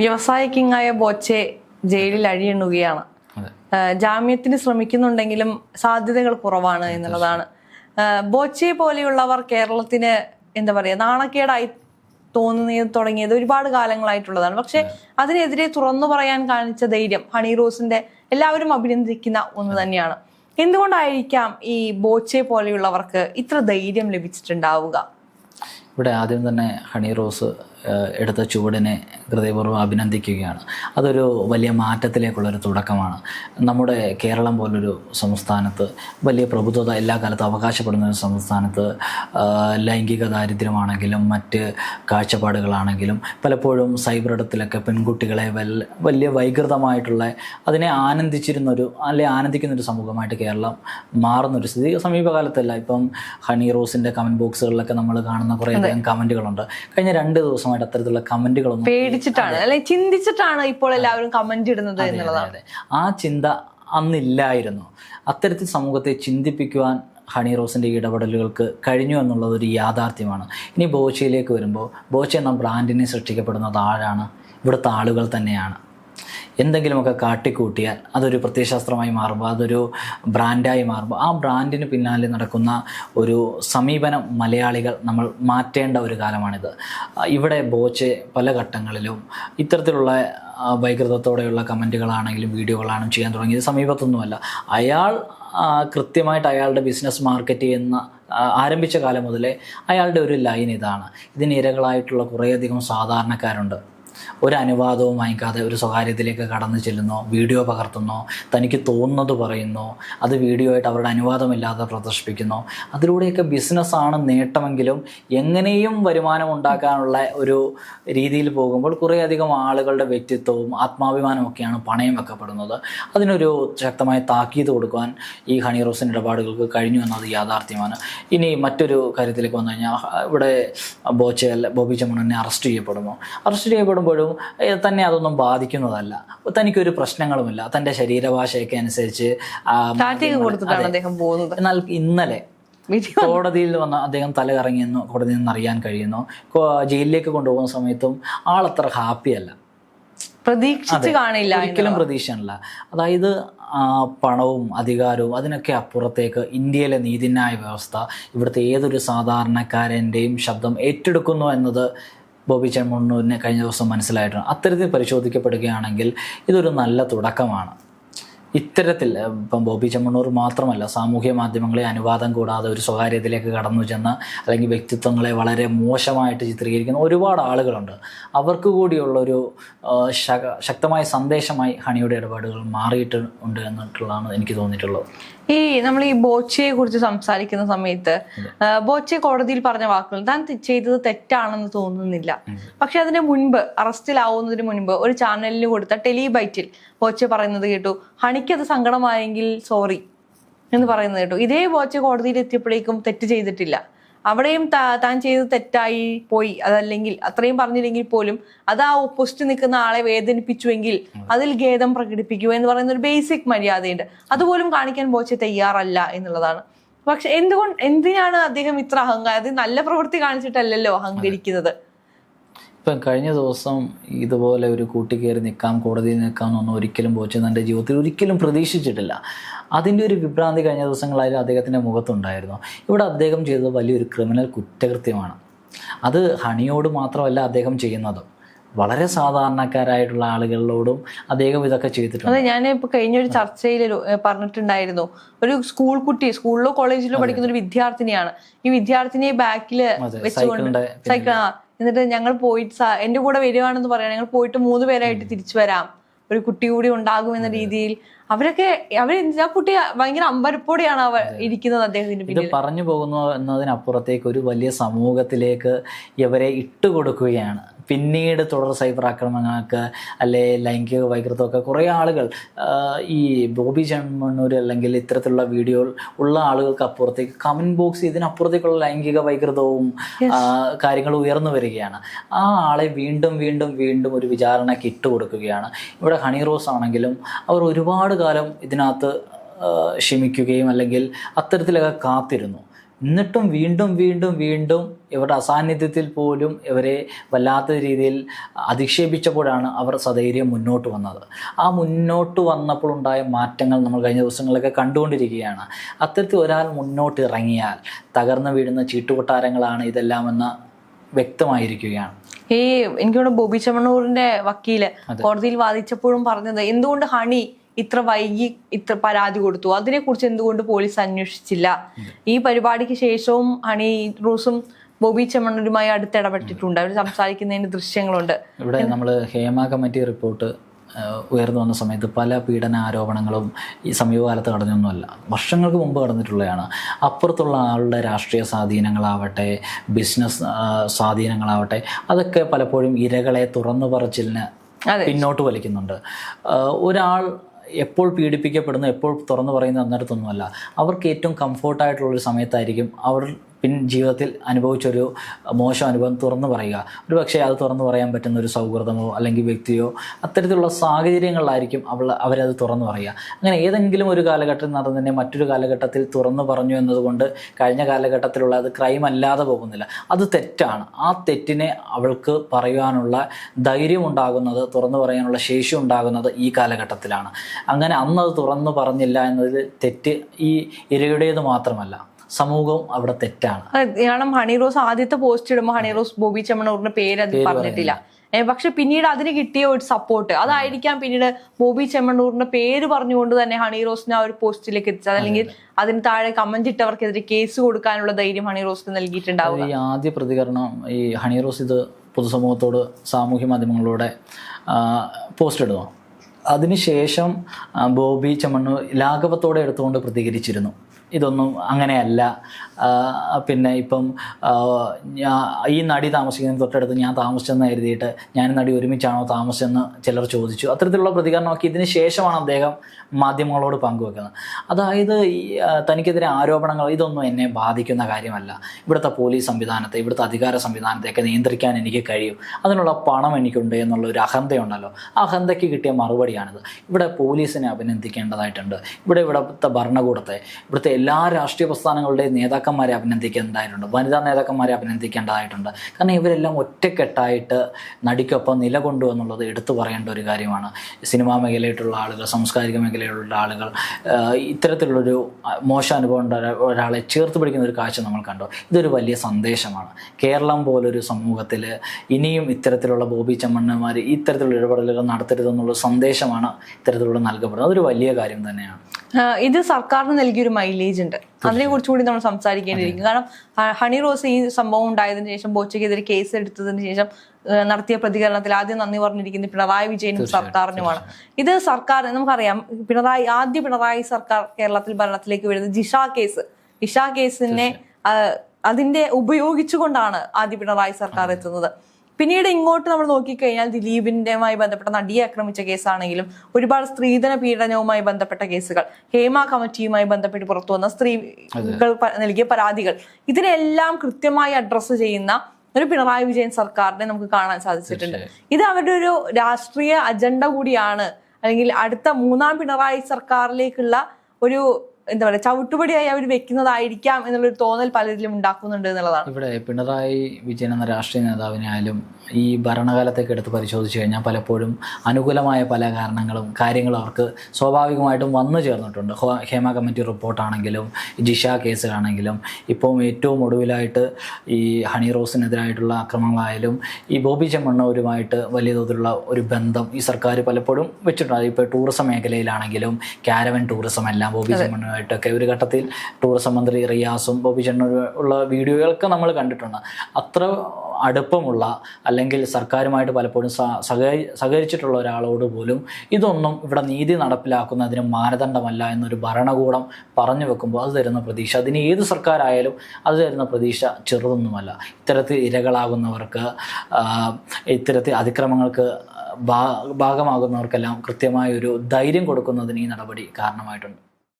വ്യവസായ കിങ്ങായ ബോച്ചെ ജയിലിൽ അഴിയെണ്ണുകയാണ്. ജാമ്യത്തിന് ശ്രമിക്കുന്നുണ്ടെങ്കിലും സാധ്യതകൾ കുറവാണ് എന്നുള്ളതാണ്. ബോച്ചെ പോലെയുള്ളവർ കേരളത്തിന് എന്താ പറയാ നാണക്കേടായി തോന്നുന്നത് തുടങ്ങിയത് ഒരുപാട് കാലങ്ങളായിട്ടുള്ളതാണ്. പക്ഷെ അതിനെതിരെ തുറന്നു പറയാൻ കാണിച്ച ധൈര്യം ഹണി റോസിന്റെ എല്ലാവരും അഭിനന്ദിക്കുന്ന ഒന്ന് തന്നെയാണ്. എന്തുകൊണ്ടായിരിക്കാം ഈ ബോച്ചെ പോലെയുള്ളവർക്ക് ഇത്ര ധൈര്യം ലഭിച്ചിട്ടുണ്ടാവുക? ഇവിടെ ആദ്യം തന്നെ ഹണി റോസ് എടുത്ത ചുവടിനെ ഹൃദയപൂർവം അഭിനന്ദിക്കുകയാണ്. അതൊരു വലിയ മാറ്റത്തിലേക്കുള്ളൊരു തുടക്കമാണ്. നമ്മുടെ കേരളം പോലൊരു സംസ്ഥാനത്ത് വലിയ പ്രഭുത്വത എല്ലാ കാലത്തും അവകാശപ്പെടുന്ന ഒരു സംസ്ഥാനത്ത് ലൈംഗിക ദാരിദ്ര്യമാണെങ്കിലും മറ്റ് കാഴ്ചപ്പാടുകളാണെങ്കിലും പലപ്പോഴും സൈബർ ഇടത്തിലൊക്കെ പെൺകുട്ടികളെ വലിയ വൈകൃതമായിട്ടുള്ള അതിനെ ആനന്ദിച്ചിരുന്നൊരു അല്ലെ ആനന്ദിക്കുന്നൊരു സമൂഹമായിട്ട് കേരളം മാറുന്നൊരു സ്ഥിതി സമീപകാലത്തല്ല. ഇപ്പം ഹണി റോസിന്റെ കമന്റ് ബോക്സുകളിലൊക്കെ നമ്മൾ കാണുന്ന കുറേ അധികം കമന്റുകളുണ്ട് കഴിഞ്ഞ രണ്ട് ദിവസമായിട്ട് അത്തരത്തിലുള്ള കമന്റുകളൊന്നും പേടിച്ചിട്ടാണ്. അല്ലെ ചിന്തിച്ചിട്ടാണ് ഇപ്പോൾ എല്ലാവരും കമന്റ് ഇടുന്നത് എന്നുള്ളതാണ്. ആ ചിന്ത അന്നില്ലായിരുന്നു. അത്തരത്തിൽ സമൂഹത്തെ ചിന്തിപ്പിക്കുവാൻ ഹണി റോസിന്റെ ഇടപെടലുകൾക്ക് കഴിഞ്ഞു എന്നുള്ളത് ഒരു യാഥാർത്ഥ്യമാണ്. ഇനി ബോച്ചയിലേക്ക് വരുമ്പോൾ ബോച്ച എന്ന ബ്രാൻഡിനെ സൃഷ്ടിക്കപ്പെടുന്നത് ആരാണ്? ഇവിടുത്തെ ആളുകൾ തന്നെയാണ്. എന്തെങ്കിലുമൊക്കെ കാട്ടിക്കൂട്ടിയാൽ അതൊരു പ്രത്യയശാസ്ത്രമായി മാറുമ്പോൾ അതൊരു ബ്രാൻഡായി മാറുമ്പോൾ ആ ബ്രാൻഡിന് പിന്നാലെ നടക്കുന്ന ഒരു സമീപനം മലയാളികൾ നമ്മൾ മാറ്റേണ്ട ഒരു കാലമാണിത്. ഇവിടെ ബോച്ചെ പല ഘട്ടങ്ങളിലും ഇത്തരത്തിലുള്ള വൈകൃതത്തോടെയുള്ള കമന്റുകളാണെങ്കിലും വീഡിയോകളാണെങ്കിലും ചെയ്യാൻ തുടങ്ങിയത് സമീപത്തൊന്നുമല്ല. അയാൾ കൃത്യമായിട്ട് അയാളുടെ ബിസിനസ് മാർക്കറ്റ് ചെയ്യുന്ന ആരംഭിച്ച കാലം മുതലേ അയാളുടെ ഒരു ലൈൻ ഇതാണ്. ഇതിന് ഇരകളായിട്ടുള്ള കുറേയധികം സാധാരണക്കാരുണ്ട്. ഒരു അനുവാദവും വാങ്ങിക്കാതെ ഒരു സ്വകാര്യത്തിലേക്ക് കടന്നു ചെല്ലുന്നു വീഡിയോ പകർത്തുന്നു തനിക്ക് തോന്നുന്നത് പറയുന്നു അത് വീഡിയോ ആയിട്ട് അവരുടെ അനുവാദമില്ലാതെ പ്രദർശിപ്പിക്കുന്നു. അതിലൂടെയൊക്കെ ബിസിനസ്സാണ് നേട്ടമെങ്കിലും എങ്ങനെയും വരുമാനം ഉണ്ടാക്കാനുള്ള ഒരു രീതിയിൽ പോകുമ്പോൾ കുറേയധികം ആളുകളുടെ വ്യക്തിത്വവും ആത്മാഭിമാനവും ഒക്കെയാണ് പണയം വെക്കപ്പെടുന്നത്. അതിനൊരു ശക്തമായ താക്കീത് കൊടുക്കുവാൻ ഈ ഹണി റോസിൻ ഇടപാടുകൾക്ക് കഴിഞ്ഞു എന്നത് യാഥാർത്ഥ്യമാണ്. ഇനി മറ്റൊരു കാര്യത്തിലേക്ക് വന്നു കഴിഞ്ഞാൽ ഇവിടെ ബോച്ചയല്ല ബോബി ചമ്മണനെ അറസ്റ്റ് ചെയ്യപ്പെടുന്നു. അറസ്റ്റ് ചെയ്യപ്പെടുമ്പോഴും ഏഹ്, തന്നെ അതൊന്നും ബാധിക്കുന്നതല്ല. തനിക്കൊരു പ്രശ്നങ്ങളുമില്ല. തന്റെ ശരീരഭാഷയൊക്കെ അനുസരിച്ച് എന്നാൽ ഇന്നലെ കോടതിയിൽ വന്ന് അദ്ദേഹം തല കറങ്ങിയെന്ന് കോടതിയിൽ നിന്ന് അറിയാൻ കഴിയുന്നു. ജയിലിലേക്ക് കൊണ്ടുപോകുന്ന സമയത്തും ആളത്ര ഹാപ്പിയല്ല. പ്രതീക്ഷിച്ച് കാണില്ല ഒരിക്കലും പ്രതീക്ഷയല്ല. അതായത് ആ, പണവും അധികാരവും അതിനൊക്കെ അപ്പുറത്തേക്ക് ഇന്ത്യയിലെ നീതിന്യായ വ്യവസ്ഥ ഇവിടുത്തെ ഏതൊരു സാധാരണക്കാരന്റെയും ശബ്ദം ഏറ്റെടുക്കുന്നു എന്നത് ബോബി ചെമ്മണ്ണൂരിനെ കഴിഞ്ഞ ദിവസം മനസ്സിലായിട്ടുണ്ട്. അത്തരത്തിൽ പരിശോധിക്കപ്പെടുകയാണെങ്കിൽ ഇതൊരു നല്ല തുടക്കമാണ്. ഇത്തരത്തിൽ ഇപ്പം ബോബി ചെമ്മണ്ണൂർ മാത്രമല്ല സാമൂഹ്യ മാധ്യമങ്ങളെ അനുവാദം കൂടാതെ ഒരു സ്വകാര്യത്തിലേക്ക് കടന്നു ചെന്ന അല്ലെങ്കിൽ വ്യക്തിത്വങ്ങളെ വളരെ മോശമായിട്ട് ചിത്രീകരിക്കുന്ന ഒരുപാട് ആളുകളുണ്ട്. അവർക്ക് കൂടിയുള്ളൊരു ശക്തമായ സന്ദേശമായി ഹണിയുടെ ഇടപാടുകൾ മാറിയിട്ട് ഉണ്ട് എന്നിട്ടുള്ളതാണ് എനിക്ക് തോന്നിയിട്ടുള്ളത്. ഈ നമ്മൾ ഈ ബോച്ചയെ കുറിച്ച് സംസാരിക്കുന്ന സമയത്ത് ബോച്ചെ കോടതിയിൽ പറഞ്ഞ വാക്കുകൾ താൻ ചെയ്തത് തെറ്റാണെന്ന് തോന്നുന്നില്ല. പക്ഷെ അതിന് മുൻപ് അറസ്റ്റിലാവുന്നതിന് മുൻപ് ഒരു ചാനലിന് കൊടുത്ത ടെലിബൈറ്റിൽ ബോച്ചെ പറയുന്നത് കേട്ടു. ഹണിക്കത് സങ്കടമായെങ്കിൽ സോറി എന്ന് പറയുന്നത് കേട്ടു. ഇതേ ബോച്ചെ കോടതിയിൽ എത്തിയപ്പോഴേക്കും തെറ്റ് ചെയ്തിട്ടില്ല. അവിടെയും താൻ ചെയ്തത് തെറ്റായി പോയി. അതല്ലെങ്കിൽ അത്രയും പറഞ്ഞില്ലെങ്കിൽ പോലും അത് ആ ഒപ്പോസിറ്റ് നിൽക്കുന്ന ആളെ വേദനിപ്പിച്ചുവെങ്കിൽ അതിൽ ഖേദം പ്രകടിപ്പിക്കുക എന്ന് പറയുന്ന ഒരു ബേസിക് മര്യാദയുണ്ട്. അതുപോലും കാണിക്കാൻ ബോച്ചെ തയ്യാറല്ല എന്നുള്ളതാണ്. പക്ഷെ എന്തുകൊണ്ട് എന്തിനാണ് അദ്ദേഹം ഇത്ര അഹങ്കാരം നല്ല പ്രവൃത്തി കാണിച്ചിട്ടല്ലല്ലോ അഹങ്കരിക്കുന്നത്? ഇപ്പം കഴിഞ്ഞ ദിവസം ഇതുപോലെ ഒരു കൂട്ടിക്കയറി നിൽക്കാം കോടതിയിൽ നിൽക്കാം എന്നൊന്നും ഒരിക്കലും ബോച്ചൻ തന്റെ ജീവിതത്തിൽ ഒരിക്കലും പ്രതീക്ഷിച്ചിട്ടില്ല. അതിന്റെ ഒരു വിഭ്രാന്തി കഴിഞ്ഞ ദിവസങ്ങളായാലും അദ്ദേഹത്തിന്റെ മുഖത്തുണ്ടായിരുന്നു. ഇവിടെ അദ്ദേഹം ചെയ്തത് വലിയൊരു ക്രിമിനൽ കുറ്റകൃത്യമാണ്. അത് ഹണിയോട് മാത്രമല്ല അദ്ദേഹം ചെയ്യുന്നത്. വളരെ സാധാരണക്കാരായിട്ടുള്ള ആളുകളോടും അദ്ദേഹം ഇതൊക്കെ ചെയ്തിട്ടുണ്ട്. അതെ ഞാൻ ഇപ്പൊ കഴിഞ്ഞ ഒരു ചർച്ചയിൽ പറഞ്ഞിട്ടുണ്ടായിരുന്നു. ഒരു സ്കൂൾ കുട്ടി സ്കൂളിലോ കോളേജിലോ പഠിക്കുന്ന ഒരു വിദ്യാർത്ഥിനിയാണ്. ഈ വിദ്യാർത്ഥിനിയെ ബാക്കിൽ അതെ, വെച്ചുകൊണ്ട് സൈക്കിൾ എന്നിട്ട് ഞങ്ങൾ പോയിട്ട് എന്റെ എന്റെ കൂടെ വരുവാണെന്ന് പറയാം. ഞങ്ങൾ പോയിട്ട് മൂന്ന് പേരായിട്ട് തിരിച്ചു വരാം. ഒരു കുട്ടി കൂടി ഉണ്ടാകും എന്ന രീതിയിൽ. അവരൊക്കെ അവർ ആ കുട്ടി ഭയങ്കര അമ്പരപ്പോടെയാണ് അവർ ഇരിക്കുന്നത് അദ്ദേഹത്തിന് ഇത് പറഞ്ഞു പോകുന്നു എന്നതിനപ്പുറത്തേക്ക് ഒരു വലിയ സമൂഹത്തിലേക്ക് ഇവരെ ഇട്ടുകൊടുക്കുകയാണ്. പിന്നീട് തുടർ സൈബർ ആക്രമണങ്ങൾക്ക് അല്ലെ ലൈംഗിക വൈകൃതമൊക്കെ കുറേ ആളുകൾ ഈ ബോബി ചെമ്മണ്ണൂർ അല്ലെങ്കിൽ ഇത്തരത്തിലുള്ള വീഡിയോ ഉള്ള ആളുകൾക്ക് അപ്പുറത്തേക്ക് കമന്റ് ബോക്സ് ഇതിനപ്പുറത്തേക്കുള്ള ലൈംഗിക വൈകൃതവും കാര്യങ്ങൾ കാര്യങ്ങളും ഉയർന്നു വരികയാണ്. ആ ആളെ വീണ്ടും വീണ്ടും വീണ്ടും ഒരു വിചാരണയ്ക്ക് ഇട്ടുകൊടുക്കുകയാണ് ഇവിടെ ഹണി റോസ് ആണെങ്കിലും അവർ ഒരുപാട് കാലം ഇതിനകത്ത് ക്ഷമിക്കുകയും അല്ലെങ്കിൽ അത്തരത്തിലൊക്കെ കാത്തിരുന്നു. എന്നിട്ടും വീണ്ടും വീണ്ടും വീണ്ടും ഇവരുടെ അസാന്നിധ്യത്തിൽ പോലും ഇവരെ വല്ലാത്ത രീതിയിൽ അധിക്ഷേപിച്ചപ്പോഴാണ് അവർ സധൈര്യം മുന്നോട്ട് വന്നത്. ആ മുന്നോട്ട് വന്നപ്പോൾ ഉണ്ടായ മാറ്റങ്ങൾ നമ്മൾ കഴിഞ്ഞ ദിവസങ്ങളിലൊക്കെ കണ്ടുകൊണ്ടിരിക്കുകയാണ്. അത്തരത്തിൽ ഒരാൾ മുന്നോട്ട് ഇറങ്ങിയാൽ തകർന്നു വീഴുന്ന ചീട്ടുകൊട്ടാരങ്ങളാണ് ഇതെല്ലാമെന്ന് വ്യക്തമായിരിക്കുകയാണ്. ഈ എനിക്കോട് ബോബി ചമണൂറിന്റെ വക്കീൽ കോടതിയിൽ വാദിച്ചപ്പോഴും പറഞ്ഞത് എന്തുകൊണ്ട് ഹണി ഇത്ര വൈകി ഇത്ര പരാതി കൊടുത്തു. അതിനെക്കുറിച്ച് എന്തുകൊണ്ട് പോലീസ് അന്വേഷിച്ചില്ല? ഈ പരിപാടിക്ക് ശേഷവും ഹണി റോസും ബോബി ചെമ്മണ്ണൂരുമായി അടുത്തിടപെട്ടിട്ടുണ്ട് അവർ സംസാരിക്കുന്നതിന് ദൃശ്യങ്ങളുണ്ട്. ഇവിടെ നമ്മൾ ഹേമ കമ്മിറ്റി റിപ്പോർട്ട് ഉയർന്നു വന്ന സമയത്ത് പല പീഡന ആരോപണങ്ങളും ഈ സമീപകാലത്ത് കടന്നൊന്നുമല്ല വർഷങ്ങൾക്ക് മുമ്പ് കടന്നിട്ടുള്ളതാണ് അപ്പുറത്തുള്ള ആളുടെ രാഷ്ട്രീയ സ്വാധീനങ്ങളാവട്ടെ ബിസിനസ് സ്വാധീനങ്ങളാവട്ടെ അതൊക്കെ പലപ്പോഴും ഇരകളെ തുറന്നു പറച്ചിലിന്. പിന്നോട്ട് വലിക്കുന്നുണ്ട്. ഒരാൾ എപ്പോൾ പീഡിപ്പിക്കപ്പെടുന്നു എപ്പോൾ തുറന്നു പറയുന്ന അന്നിടത്തൊന്നുമല്ല അവർക്ക് ഏറ്റവും കംഫോർട്ടായിട്ടുള്ളൊരു സമയത്തായിരിക്കും അവർ പിൻ ജീവിതത്തിൽ അനുഭവിച്ചൊരു മോശം അനുഭവം തുറന്നു പറയുക. ഒരു പക്ഷേ അത് തുറന്നു പറയാൻ പറ്റുന്ന ഒരു സൗഹൃദമോ അല്ലെങ്കിൽ വ്യക്തിയോ അത്തരത്തിലുള്ള സാഹചര്യങ്ങളിലായിരിക്കും അവൾ അവരത് തുറന്നു പറയുക. അങ്ങനെ ഏതെങ്കിലും ഒരു കാലഘട്ടത്തിൽ നടന്നതിനെ മറ്റൊരു കാലഘട്ടത്തിൽ തുറന്നു പറഞ്ഞു എന്നതുകൊണ്ട് കഴിഞ്ഞ കാലഘട്ടത്തിലുള്ള അത് ക്രൈം അല്ലാതെ പോകുന്നില്ല. അത് തെറ്റാണ്. ആ തെറ്റിനെ അവൾക്ക് പറയുവാനുള്ള ധൈര്യം ഉണ്ടാകുന്നത് തുറന്നു പറയാനുള്ള ശേഷി ഉണ്ടാകുന്നത് ഈ കാലഘട്ടത്തിലാണ്. അങ്ങനെ അന്ന് അത് തുറന്നു പറഞ്ഞില്ല എന്നതിൽ തെറ്റ് ഈ ഇരയുടേത് മാത്രമല്ല. സമൂഹവും അവിടെ തെറ്റാണ്. ഇയാളും ഹണി റോസ് ആദ്യത്തെ പോസ്റ്റ് ഇടുമ്പോൾ ഹണി റോസ് ബോബി ചെമ്മണൂറിന്റെ പേര് അത് പറഞ്ഞിട്ടില്ല. പക്ഷെ പിന്നീട് അതിന് കിട്ടിയ ഒരു സപ്പോർട്ട് അതായിരിക്കാം പിന്നീട് ബോബി ചെമ്മണ്ണൂറിന്റെ പേര് പറഞ്ഞുകൊണ്ട് തന്നെ ഹണി റോസിനെ ആ ഒരു പോസ്റ്റിലേക്ക് എത്തിച്ചത്. അല്ലെങ്കിൽ അതിന് താഴെ കമന്റ് ഇട്ടവർക്കെതിരെ കേസ് കൊടുക്കാനുള്ള ധൈര്യം ഹണി റോസിന് നൽകിയിട്ടുണ്ടാവും ഈ ആദ്യ പ്രതികരണം ഈ ഹണി റോസ് ഇത് പൊതുസമൂഹത്തോട് സാമൂഹ്യ മാധ്യമങ്ങളിലൂടെ പോസ്റ്റ് ഇടുന്നു അതിനുശേഷം ബോബി ചെമ്മണ്ണൂർ ലാഘവത്തോടെ എടുത്തുകൊണ്ട് പ്രതികരിച്ചിരുന്നു. ഇതൊന്നും അങ്ങനെയല്ല. പിന്നെ ഇപ്പം ഈ നടി താമസിക്കുന്ന തൊട്ടടുത്ത് ഞാൻ താമസിച്ചെന്ന് കരുതിയിട്ട് ഞാൻ നടി ഒരുമിച്ചാണോ താമസിച്ചെന്ന് ചിലർ ചോദിച്ചു. അത്തരത്തിലുള്ള പ്രതികരണമൊക്കെ ഇതിന് ശേഷമാണ് അദ്ദേഹം മാധ്യമങ്ങളോട് പങ്കുവെക്കുന്നത്. അതായത് തനിക്കെതിരെ ആരോപണങ്ങൾ ഇതൊന്നും എന്നെ ബാധിക്കുന്ന കാര്യമല്ല. ഇവിടുത്തെ പോലീസ് സംവിധാനത്തെ ഇവിടുത്തെ അധികാര സംവിധാനത്തെയൊക്കെ നിയന്ത്രിക്കാൻ എനിക്ക് കഴിയും. അതിനുള്ള പണം എനിക്കുണ്ട് എന്നുള്ള ഒരു അഹന്തയുണ്ടല്ലോ. ആ അഹന്തയ്ക്ക് കിട്ടിയ മറുപടിയാണിത്. ഇവിടെ പോലീസിനെ അഭിനന്ദിക്കേണ്ടതായിട്ടുണ്ട്. ഇവിടെ ഇവിടുത്തെ ഭരണകൂടത്തെ ഇവിടുത്തെ എല്ലാ രാഷ്ട്രീയ പ്രസ്ഥാനങ്ങളുടെയും നേതാക്കന്മാരെ അഭിനന്ദിക്കേണ്ടതായിട്ടുണ്ട്. വനിതാ നേതാക്കന്മാരെ അഭിനന്ദിക്കേണ്ടതായിട്ടുണ്ട്. കാരണം ഇവരെല്ലാം ഒറ്റക്കെട്ടായിട്ട് നടിക്കൊപ്പം നിലകൊണ്ടു എന്നുള്ളത് എടുത്തു പറയേണ്ട ഒരു കാര്യമാണ്. സിനിമാ മേഖലയിലുള്ള ആളുകൾ സാംസ്കാരിക മേഖലയിലുള്ള ആളുകൾ ഇത്തരത്തിലുള്ളൊരു മോശം അനുഭവം ഒരാളെ ചേർത്ത് പിടിക്കുന്ന ഒരു കാഴ്ച നമ്മൾ കണ്ടു. ഇതൊരു വലിയ സന്ദേശമാണ്. കേരളം പോലൊരു സമൂഹത്തിൽ ഇനിയും ഇത്തരത്തിലുള്ള ബോബി ചമ്മണ്ണന്മാർ ഇത്തരത്തിലുള്ള ഇടപെടലുകൾ നടത്തരുതെന്നുള്ള സന്ദേശമാണ് ഇത്തരത്തിലുള്ള നൽകപ്പെടുന്നത്. അതൊരു വലിയ കാര്യം തന്നെയാണ്. ഇത് സർക്കാരിന് നൽകിയൊരു മൈലേജ് ഉണ്ട്. അതിനെ കുറിച്ച് കൂടി നമ്മൾ സംസാരിക്കേണ്ടിയിരിക്കും. കാരണം ഹണി റോസ് ഈ സംഭവം ഉണ്ടായതിനു ശേഷം ബോച്ചയ്ക്കെതിരെ കേസ് എടുത്തതിന് ശേഷം നടത്തിയ പ്രതികരണത്തിൽ ആദ്യം നന്ദി പറഞ്ഞിരിക്കുന്നത് പിണറായി വിജയനും സർക്കാരിനുമാണ്. ഇത് സർക്കാർ നമുക്കറിയാം പിണറായി ആദ്യ പിണറായി സർക്കാർ കേരളത്തിൽ ഭരണത്തിലേക്ക് വരുന്നത് ജിഷ കേസ്. ഇഷ കേസിനെ അതിന്റെ ഉപയോഗിച്ചുകൊണ്ടാണ് ആദ്യ പിണറായി സർക്കാർ എത്തുന്നത്. പിന്നീട് ഇങ്ങോട്ട് നമ്മൾ നോക്കിക്കഴിഞ്ഞാൽ ദിലീപിന്റെയുമായി ബന്ധപ്പെട്ട നടിയെ ആക്രമിച്ച കേസാണെങ്കിലും ഒരുപാട് സ്ത്രീധന പീഡനവുമായി ബന്ധപ്പെട്ട കേസുകൾ. ഹേമ കമ്മിറ്റിയുമായി ബന്ധപ്പെട്ട് പുറത്തു വന്ന സ്ത്രീകൾ നൽകിയ പരാതികൾ. ഇതിനെല്ലാം കൃത്യമായി അഡ്രസ്സ് ചെയ്യുന്ന ഒരു പിണറായി വിജയൻ സർക്കാരിനെ നമുക്ക് കാണാൻ സാധിച്ചിട്ടുണ്ട്. ഇത് അവരുടെ ഒരു രാഷ്ട്രീയ അജണ്ട കൂടിയാണ്. അല്ലെങ്കിൽ അടുത്ത മൂന്നാം പിണറായി സർക്കാരിലേക്കുള്ള ഒരു എന്താ പറയുക ചവിട്ടുപടിയായി അവർ വെക്കുന്നതായിരിക്കാം എന്നുള്ളൊരു തോന്നൽ പലരിലും ഉണ്ടാക്കുന്നുണ്ട് എന്നുള്ളതാണ്. ഇവിടെ പിണറായി വിജയൻ എന്ന രാഷ്ട്രീയ നേതാവിനായാലും ഈ ഭരണകാലത്തേക്ക് എടുത്ത് പരിശോധിച്ചു കഴിഞ്ഞാൽ പലപ്പോഴും അനുകൂലമായ പല കാരണങ്ങളും കാര്യങ്ങളും അവർക്ക് സ്വാഭാവികമായിട്ടും വന്നു ചേർന്നിട്ടുണ്ട്. ഹേമ കമ്മിറ്റി റിപ്പോർട്ടാണെങ്കിലും ജിഷ കേസിലാണെങ്കിലും ഇപ്പം ഏറ്റവും ഒടുവിലായിട്ട് ഈ ഹണി റോസിനെതിരായിട്ടുള്ള ആക്രമണങ്ങളായാലും ഈ ബോബി ചെമ്മണ്ണൂരുമായിട്ട് വലിയ തോതിലുള്ള ഒരു ബന്ധം ഈ സർക്കാർ പലപ്പോഴും വെച്ചിട്ടുണ്ട്. അതിപ്പോൾ ടൂറിസം മേഖലയിലാണെങ്കിലും കാരവൻ ടൂറിസം എല്ലാം ബോബി ചെമ്മണ്ണുമായിട്ടൊക്കെ ഒരു ഘട്ടത്തിൽ ടൂറിസം മന്ത്രി റിയാസും ബോബി ചെണ്ണൂർ ഉള്ള വീഡിയോകളൊക്കെ നമ്മൾ കണ്ടിട്ടുണ്ട്. അത്ര അടുപ്പമുള്ള അല്ലെങ്കിൽ സർക്കാരുമായിട്ട് പലപ്പോഴും സഹകരി സഹകരിച്ചിട്ടുള്ള ഒരാളോട് പോലും ഇതൊന്നും ഇവിടെ നീതി നടപ്പിലാക്കുന്നതിന് മാനദണ്ഡമല്ല എന്നൊരു ഭരണകൂടം പറഞ്ഞു വെക്കുമ്പോൾ അത് തരുന്ന പ്രതീക്ഷ. അതിന് ഏത് സർക്കാരായാലും അത് തരുന്ന പ്രതീക്ഷ ചെറുതൊന്നുമല്ല. ഇത്തരത്തിൽ ഇരകളാകുന്നവർക്ക് ഇത്തരത്തിൽ അതിക്രമങ്ങൾക്ക് ഭാഗമാകുന്നവർക്കെല്ലാം കൃത്യമായ ഒരു ധൈര്യം കൊടുക്കുന്നതിന് ഈ നടപടി കാരണമായിട്ടുണ്ട്.